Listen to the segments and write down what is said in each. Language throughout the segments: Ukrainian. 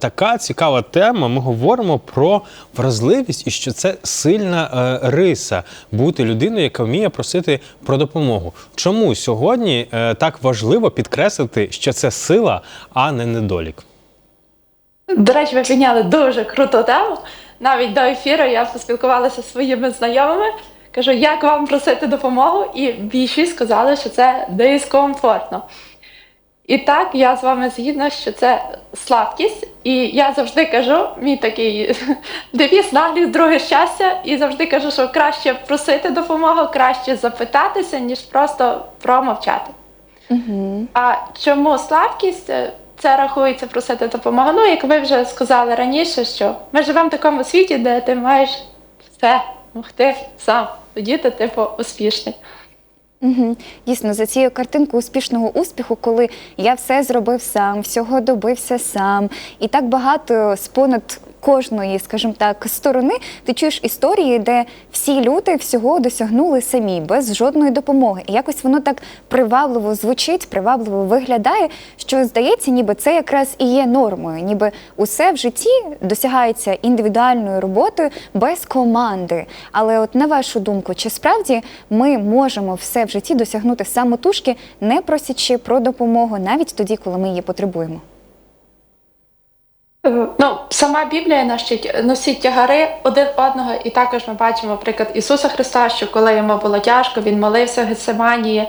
Така цікава тема. Ми говоримо про вразливість і що це сильна е, риса бути людиною, яка вміє просити про допомогу. Чому сьогодні е, так важливо підкреслити, що це сила, а не недолік? До речі, ви підняли дуже круту тему. Навіть до ефіру я поспілкувалася зі своїми знайомими. Кажу, як вам просити допомогу? І більшість сказали, що це дискомфортно. І так, я з вами згідна, що це слабкість. І я завжди кажу, мій такий девіз наглість, друге щастя, і завжди кажу, що краще просити допомогу, краще запитатися, ніж просто промовчати. Угу. А чому слабкість? Е, Це рахується просити допомогу. Ну, як ви вже сказали раніше, що ми живемо в такому світі, де ти маєш все могти сам. Тоді ти, типу, успішний. Угу. Дійсно, за цією картинкою успішного успіху, коли я все зробив сам, всього добився сам, і так багато з понад кожної, скажімо так, сторони ти чуєш історії, де всі люди всього досягнули самі, без жодної допомоги. І якось воно так привабливо звучить, привабливо виглядає, що здається, ніби це якраз і є нормою, ніби усе в житті досягається індивідуальною роботою без команди. Але, от на вашу думку, чи справді ми можемо все в житті досягнути самотужки, не просячи про допомогу, навіть тоді, коли ми її потребуємо? Е, Ну, сама Біблія носить, носить тягари один одного, і також ми бачимо приклад Ісуса Христа, що коли йому було тяжко, він молився в Гецеманії,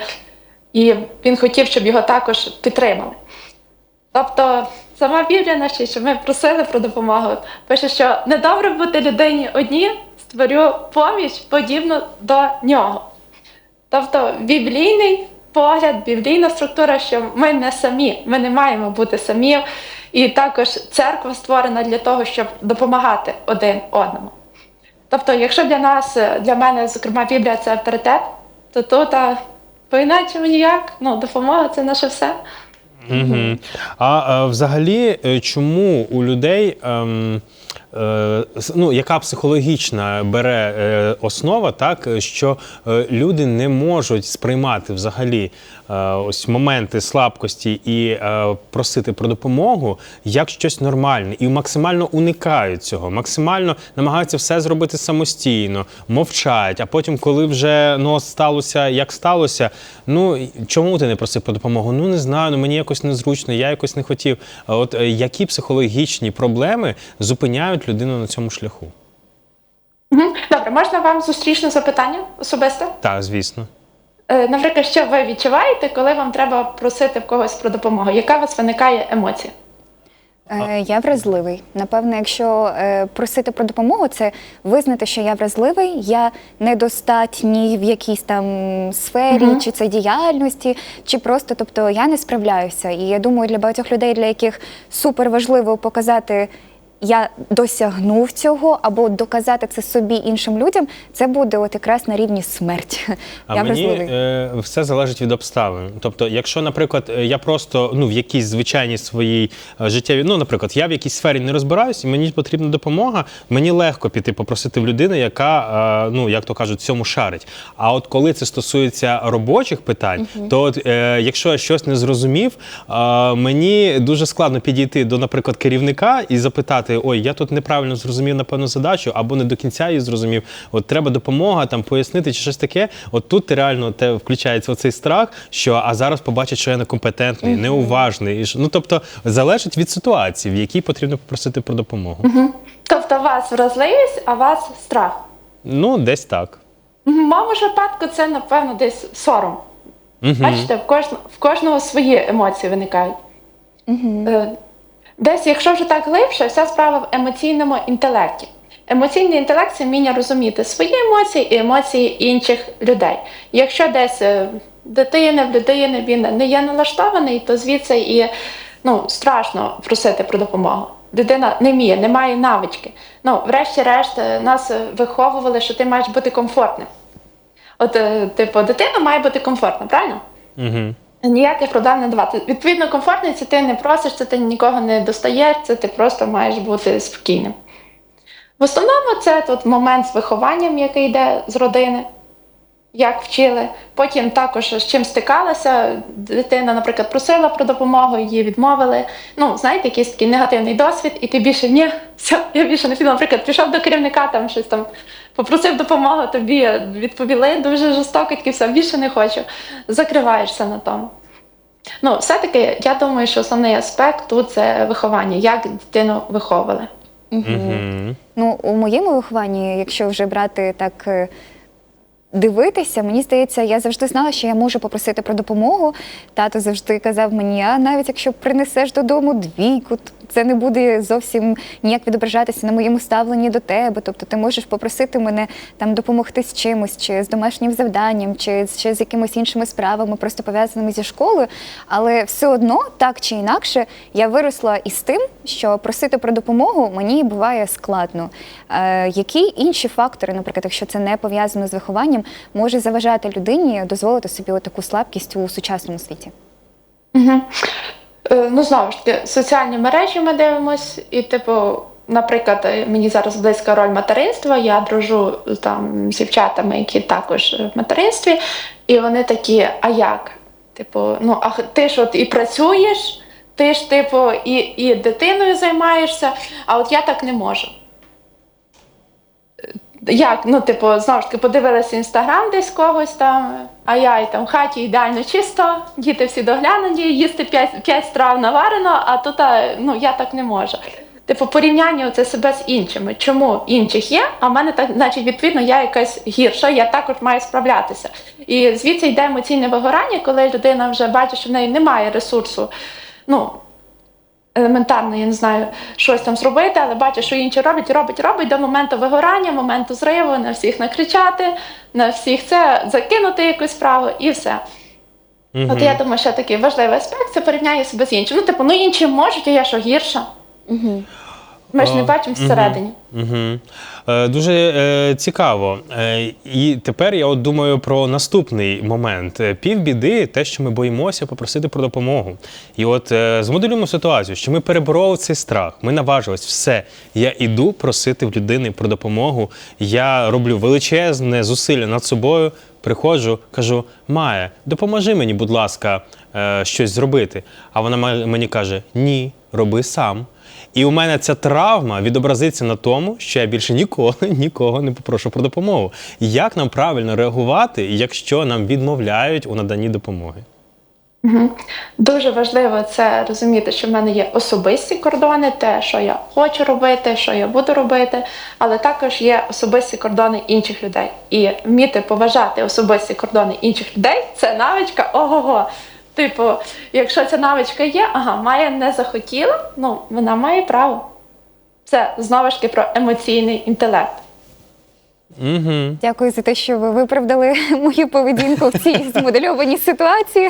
і він хотів, щоб його також підтримали. Тобто, сама Біблія носить, що ми просили про допомогу. Пише, що недобре бути людині одній, створю поміч подібну до нього. Тобто біблійний погляд, біблійна структура, що ми не самі, ми не маємо бути самі. І також церква створена для того, щоб допомагати один одному. Тобто, якщо для нас, для мене, зокрема, Біблія це авторитет, то тут а, по-іначе ніяк, ну, допомога це наше все. Угу. А е, взагалі, е, чому у людей, ем, е, ну, яка психологічна бере е, основа, так, що люди не можуть сприймати взагалі ось моменти слабкості і е, просити про допомогу як щось нормальне, і максимально уникають цього, максимально намагаються все зробити самостійно, мовчать. А потім, коли вже ну, сталося, як сталося, ну чому ти не просив про допомогу? Ну не знаю, ну мені якось незручно, я якось не хотів. От е, які психологічні проблеми зупиняють людину на цьому шляху? Добре, можна вам зустрічне запитання особисте? Так, звісно. Е, Наприклад, що ви відчуваєте, коли вам треба просити в когось про допомогу? Яка у вас виникає емоція? Е, Я вразливий. Напевно, якщо е, просити про допомогу, це визнати, що я вразливий, я недостатній в якійсь там сфері, Мгм. чи це діяльності, чи просто, тобто я не справляюся. І я думаю, для багатьох людей, для яких супер важливо показати. Я досягнув цього або доказати це собі іншим людям, це буде от якраз на рівні смерть. А я мені е, все залежить від обставин. Тобто, якщо, наприклад, е, я просто ну в якійсь звичайній своїй е, життєвій, ну, наприклад, я в якійсь сфері не розбираюсь, і мені потрібна допомога, мені легко піти попросити в людини, яка, е, ну як то кажуть, цьому шарить. А от коли це стосується робочих питань, то от, е, якщо я щось не зрозумів, е, мені дуже складно підійти до, наприклад, керівника і запитати: ой, я тут неправильно зрозумів напевно задачу, або не до кінця її зрозумів. От треба допомога там пояснити чи щось таке. От тут ти реально те включається оцей страх, що а зараз побачать, що я некомпетентний, неуважний. І ну тобто залежить від ситуації, в якій потрібно попросити про допомогу. Тобто у вас вразливість, а вас страх. Ну, десь так. В моєму ж випадку це, напевно, десь сором. Угу. Бачите, в, кожн... в кожного свої емоції виникають. Е, Десь, якщо вже так глибше, вся справа в емоційному інтелекті. Емоційний інтелект це вміння розуміти свої емоції і емоції інших людей. Якщо десь е, дитина в людини він не є налаштований, то звідси і ну, страшно просити про допомогу. Людина не вміє, не має навички. Ну, врешті-решт, е, нас е, виховували, що ти маєш бути комфортним. От, типу, дитина має бути комфортна, правильно? Угу. Ніяких проблем не давати. Відповідно, комфортний це ти не просиш, це ти нікого не достаєш, це ти просто маєш бути спокійним. В основному це тут момент з вихованням, який йде з родини. як вчили. Потім також з чим стикалася. Дитина, наприклад, просила про допомогу, її відмовили. Ну, знаєте, якийсь такий негативний досвід, і ти більше ні, все, я більше не піду. Наприклад, пішов до керівника, там щось там попросив допомогу, тобі відповіли дуже жорстоко, такий все, більше не хочу. Закриваєшся на тому. Ну, все-таки я думаю, що основний аспект тут це виховання, як дитину виховували. Угу. Ну, у моєму вихованні, якщо вже брати так. е, Дивитися, мені здається, я завжди знала, що я можу попросити про допомогу. Тато завжди казав мені, а навіть якщо принесеш додому двійку, це не буде зовсім ніяк відображатися на моєму ставленні до тебе. Тобто ти можеш попросити мене там допомогти з чимось, чи з домашнім завданням, чи, чи з якимись іншими справами, просто пов'язаними зі школою. Але все одно, так чи інакше, я виросла із тим, що просити про допомогу мені буває складно. Е, які інші фактори, наприклад, якщо це не пов'язано з вихованням, може заважати людині дозволити собі таку слабкість у сучасному світі? Угу. Ну, знову ж таки, соціальні мережі ми дивимось, і, типу, наприклад, е, мені зараз близька роль материнства, я дружу там з дівчатами, які також в материнстві, і вони такі, а як? Типу, ну, а ти ж от і працюєш, ти ж, типу, і, і дитиною займаєшся, а от я так не можу. Як, ну, типу, знову ж таки, подивилася інстаграм десь когось там, а я і там в хаті ідеально чисто, діти всі доглянуті, їсти 5, 5 страв наварено, а тут ну, я так не можу. Типу, порівняння це себе з іншими. Чому інших є, а в мене так, значить, відповідно, я якась гірша, я також маю справлятися. І звідси йде емоційне вигорання, коли людина вже бачить, що в неї немає ресурсу. Ну, елементарно, я не знаю, щось там зробити, але бачу, що інші роблять, робить, робить до моменту вигорання, моменту зриву, на всіх накричати, на всіх це закинути якусь справу і все. От я думаю, що такий важливий аспект це порівняє себе з іншим. Ну, типу, ну інші можуть, а я що гірша. Угу. Ми ж не бачимо всередині. Угу. Е, дуже е, цікаво. Е, і тепер я от думаю про наступний момент. Півбіди, те, що ми боїмося попросити про допомогу. І от е, змоделюємо ситуацію, що ми перебороли цей страх, ми наважились, все. Я іду просити в людини про допомогу. Я роблю величезне зусилля над собою. Приходжу, кажу: Майя, допоможи мені, будь ласка, е, щось зробити. А вона мені каже: Ні, роби сам. І у мене ця травма відобразиться на тому, що я більше ніколи нікого не попрошу про допомогу. Як нам правильно реагувати, якщо нам відмовляють у наданні допомоги? Дуже важливо це розуміти, що в мене є особисті кордони, те, що я хочу робити, що я буду робити, але також є особисті кордони інших людей. І вміти поважати особисті кордони інших людей це навичка ого-го. Типу, якщо ця навичка є, ага, має не захотіла, ну вона має право. Це знову ж таки про емоційний інтелект. Угу. Дякую за те, що ви виправдали мою поведінку в цій змодельованій ситуації.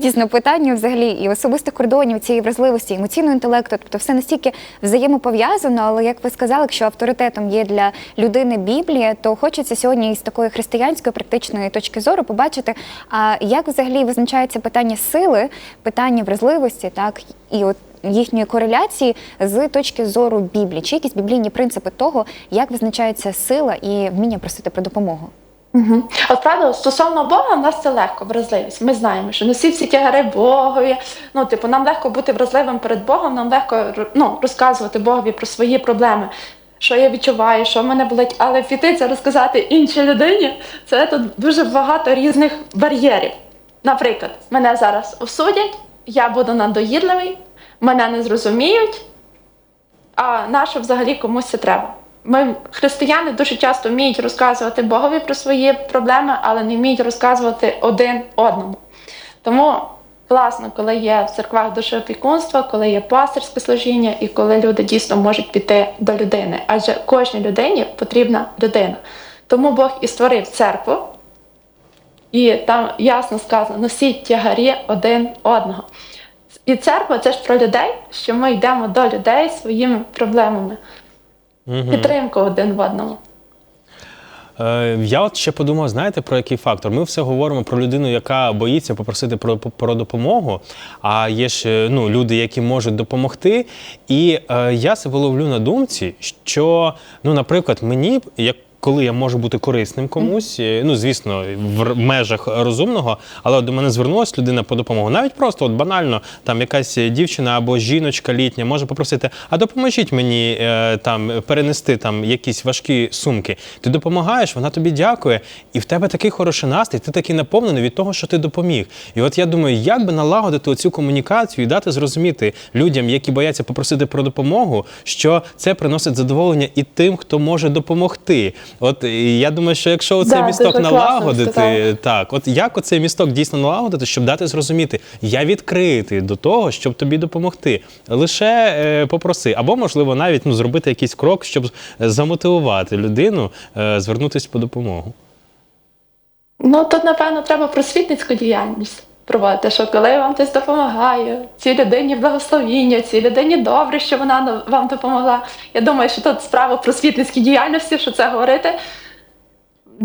Дійсно, питання взагалі і особистих кордонів, цієї вразливості, емоційного інтелекту, тобто все настільки взаємопов'язано, але як ви сказали, якщо авторитетом є для людини Біблія, то хочеться сьогодні із такої християнської практичної точки зору побачити, а як взагалі визначається питання сили, питання вразливості, так і от їхньої кореляції з точки зору Біблії, чи якісь біблійні принципи того, як визначається сила і вміння просити про допомогу. Угу. От правда, стосовно Бога, в нас це легко, вразливість. Ми знаємо, що носі всі тягари Богові. Ну, типу, нам легко бути вразливим перед Богом, нам легко ну, розказувати Богові про свої проблеми. Що я відчуваю, що в мене болить, але піти це розказати іншій людині, це тут дуже багато різних бар'єрів. Наприклад, мене зараз осудять, я буду надоїдливий, мене не зрозуміють, а нащо взагалі комусь це треба? Ми, християни, дуже часто вміють розказувати Богові про свої проблеми, але не вміють розказувати один одному. Тому класно, коли є в церквах душеопікунства, коли є пастирське служіння і коли люди дійсно можуть піти до людини. Адже кожній людині потрібна людина. Тому Бог і створив церкву, і там ясно сказано: носіть тягарі один одного. І церква це ж про людей, що ми йдемо до людей своїми проблемами. Угу. Підтримку один в одному. Е, я от ще подумав, знаєте, про який фактор? Ми все говоримо про людину, яка боїться попросити про, про допомогу. А є ж ну, люди, які можуть допомогти. І е, я себе ловлю на думці, що, ну, наприклад, мені, як коли я можу бути корисним комусь, е, ну звісно, в межах розумного, але от до мене звернулася людина по допомогу. Навіть просто от банально там якась дівчина або жіночка літня може попросити, а допоможіть мені е, там перенести там якісь важкі сумки. Ти допомагаєш, вона тобі дякує, і в тебе такий хороший настрій, ти такий наповнений від того, що ти допоміг. І от я думаю, як би налагодити оцю комунікацію і дати зрозуміти людям, які бояться попросити про допомогу, що це приносить задоволення і тим, хто може допомогти. От я думаю, що якщо оцей Да, місток класно налагодити, так, от як оцей місток дійсно налагодити, щоб дати зрозуміти, я відкритий до того, щоб тобі допомогти. Лише е, попроси, або можливо навіть ну зробити якийсь крок, щоб замотивувати людину е, звернутися по допомогу. Ну тут, напевно, треба просвітницьку діяльність проводити, що коли вам хтось допомагає, цій людині благословіння, цій людині добре, що вона на- вам допомогла. Я думаю, що тут справа просвітницькій діяльності, що це говорити.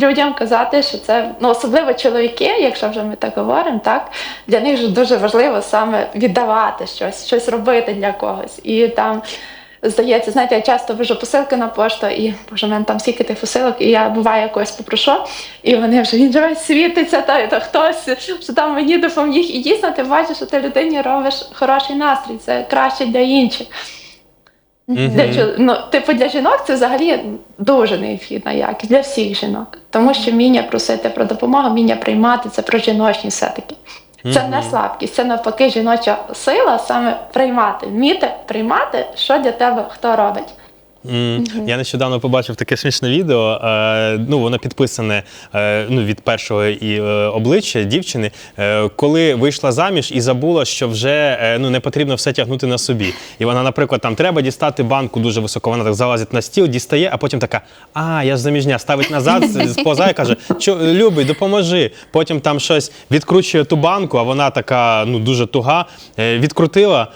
Людям казати, що це ну особливо чоловіки, якщо вже ми так говоримо, так для них же дуже важливо саме віддавати щось, щось робити для когось. І там здається, знаєте, я часто вожу посилки на пошту, і боже, в мене там стільки тих посилок, і я буває якось попрошу, і вони вже він же світиться, та, та хтось, що там мені допоміг. І дійсно ти бачиш, що ти людині робиш хороший настрій, це краще для інших. Для, ну, типу, для жінок це взагалі дуже необхідна якість для всіх жінок. Тому що вміння просити про допомогу, вміння приймати це про жіночність все-таки. Це не слабкість, це навпаки жіноча сила саме приймати, вміти приймати, що для тебе хто робить. Я нещодавно побачив таке смішне відео. Е, ну, воно підписане е, ну, від першого і, е, обличчя дівчини, коли вийшла заміж і забула, що вже ну, не потрібно все тягнути на собі. І вона, наприклад, там треба дістати банку дуже високо. Вона так залазить на стіл, дістає, а потім така: А, я ж заміжня, ставить назад, сповзає і каже: Любий, допоможи. Потім там щось відкручує ту банку, а вона така ну, дуже туга, відкрутила.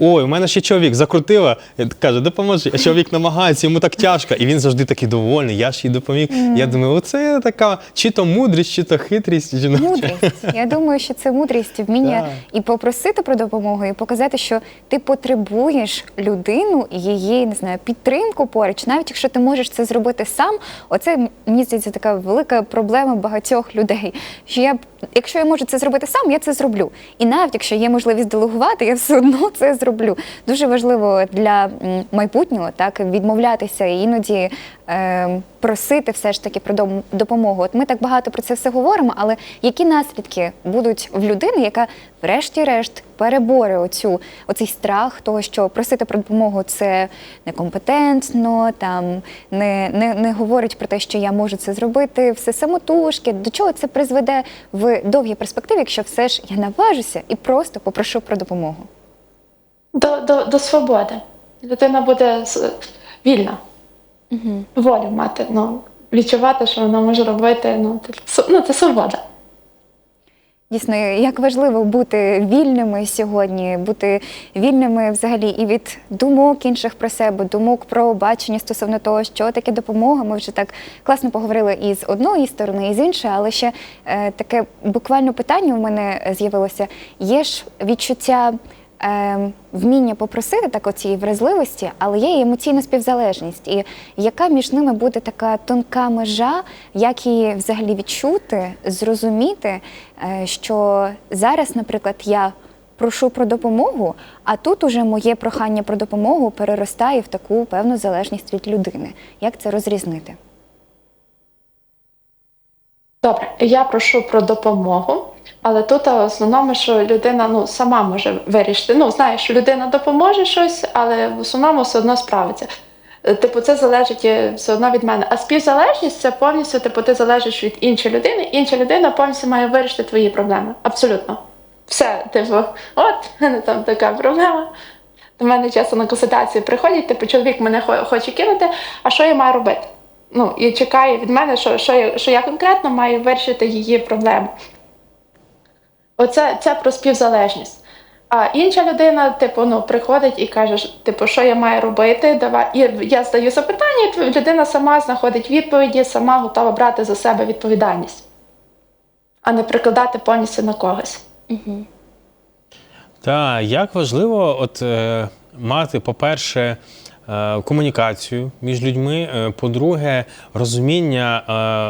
Ой, у мене ще чоловік закрутила, каже, допоможи. А чоловік намагається, йому так тяжко. І він завжди такий довольний, я ж їй допоміг. Я думаю, оце така чи то мудрість, чи то хитрість жіноча. Мудрість. Я думаю, що це мудрість, вміння і попросити про допомогу, і показати, що ти потребуєш людину, і її не знаю, підтримку поруч, навіть якщо ти можеш це зробити сам. Оце мені здається така велика проблема багатьох людей. Що я якщо я можу це зробити сам, я це зроблю. І навіть якщо є можливість делегувати, я все одно це зроблю. Дуже важливо для майбутнього так відмовлятися і іноді е, просити все ж таки про допомогу. От ми так багато про це все говоримо, але які наслідки будуть в людини, яка врешті-решт переборе оцю оцей страх того, що просити про допомогу це некомпетентно, там не, не, не говорить про те, що я можу це зробити, все самотужки. До чого це призведе в довгій перспективі, якщо все ж я наважуся і просто попрошу про допомогу? До, до, до свободи. Людина буде вільна, волю мати, ну, відчувати, що вона може робити. Ну, це, ну, це свобода. Дійсно, як важливо бути вільними сьогодні, бути вільними взагалі і від думок інших про себе, думок про бачення стосовно того, що таке допомога. Ми вже так класно поговорили і з одної сторони, і з іншої, але ще е, таке буквально питання у мене з'явилося. Є ж відчуття. Е, Вміння попросити так оцієї вразливості, але є і емоційна співзалежність. І яка між ними буде така тонка межа, як її взагалі відчути, зрозуміти, е, що зараз, наприклад, я прошу про допомогу, а тут уже моє прохання про допомогу переростає в таку певну залежність від людини. Як це розрізнити? Добре, я прошу про допомогу, але тут в основному, що людина ну, сама може вирішити. Ну, знаєш, людина допоможе щось, але в основному все одно справиться. Е, Типу, це залежить е, все одно від мене. А співзалежність це повністю, типу, ти залежиш від іншої людини, інша людина повністю має вирішити твої проблеми. Абсолютно. Все, типу, от, в мене там така проблема. До мене часто на консультації приходять, типу, чоловік мене хоче кинути, а що я маю робити? Ну, і чекає від мене, що, що, я, що я конкретно маю вирішити її проблему. Оце це про співзалежність. А інша людина, типу, ну, приходить і каже, типу, що я маю робити, давай. І я задаю запитання, і людина сама знаходить відповіді, сама готова брати за себе відповідальність, а не прикладати повністю на когось. Та як важливо, от е, мати, по-перше, е, комунікацію між людьми. Е, По-друге, розуміння.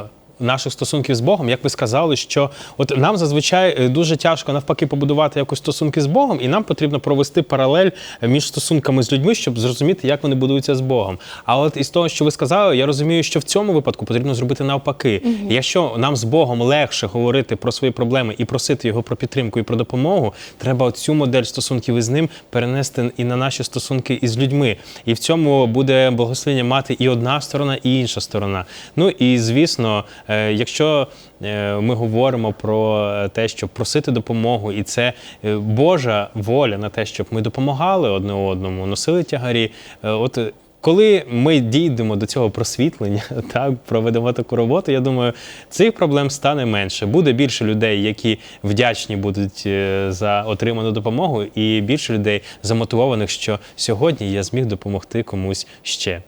е, Наших стосунків з Богом, як ви сказали, що от нам зазвичай е, дуже тяжко навпаки побудувати якось стосунки з Богом, і нам потрібно провести паралель е, між стосунками з людьми, щоб зрозуміти, як вони будуються з Богом. А от із того, що ви сказали, я розумію, що в цьому випадку потрібно зробити навпаки. Якщо нам з Богом легше говорити про свої проблеми і просити його про підтримку і про допомогу, треба цю модель стосунків із ним перенести і на наші стосунки із людьми. І в цьому буде благословення мати і одна сторона, і інша сторона. Ну і звісно, якщо е, ми говоримо про те, щоб просити допомогу, і це е, Божа воля на те, щоб ми допомагали одне одному, носили тягарі. е, От е, коли ми дійдемо до цього просвітлення, так проведемо таку роботу, я думаю, цих проблем стане менше. Буде більше людей, які вдячні будуть е, за отриману допомогу, і більше людей замотивованих, що сьогодні я зміг допомогти комусь ще.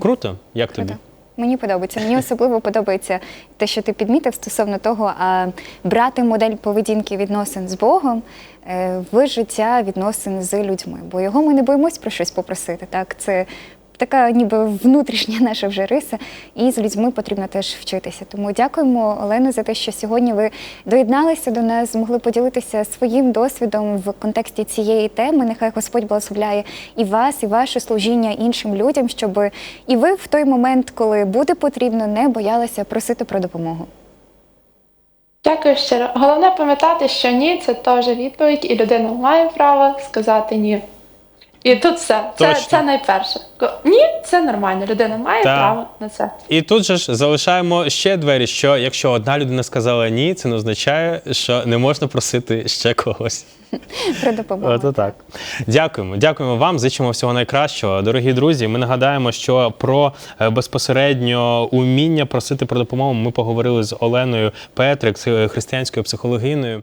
Круто, як тобі? Мені подобається. Мені особливо подобається те, що ти підмітив стосовно того, а брати модель поведінки відносин з Богом е, в життя відносин з людьми. Бо його ми не боїмось про щось попросити. Так, це така ніби внутрішня наша вже риса, і з людьми потрібно теж вчитися. Тому дякуємо, Олено, за те, що сьогодні ви доєдналися до нас, змогли поділитися своїм досвідом в контексті цієї теми. Нехай Господь благословляє і вас, і ваше служіння іншим людям, щоб і ви в той момент, коли буде потрібно, не боялися просити про допомогу. Дякую щиро. Головне пам'ятати, що ні, це теж відповідь, і людина має право сказати ні. І тут все. Це, Точно. це найперше. Ні, це нормально. Людина має Так. право на це. І тут же ж залишаємо ще двері, що якщо одна людина сказала ні, це не означає, що не можна просити ще когось. Про допомогу. Ото так. Дякуємо. Дякуємо вам. Зичимо всього найкращого. Дорогі друзі. Ми нагадаємо, що про е, безпосередньо уміння просити про допомогу ми поговорили з Оленою Петрик, з е, християнською психологиною.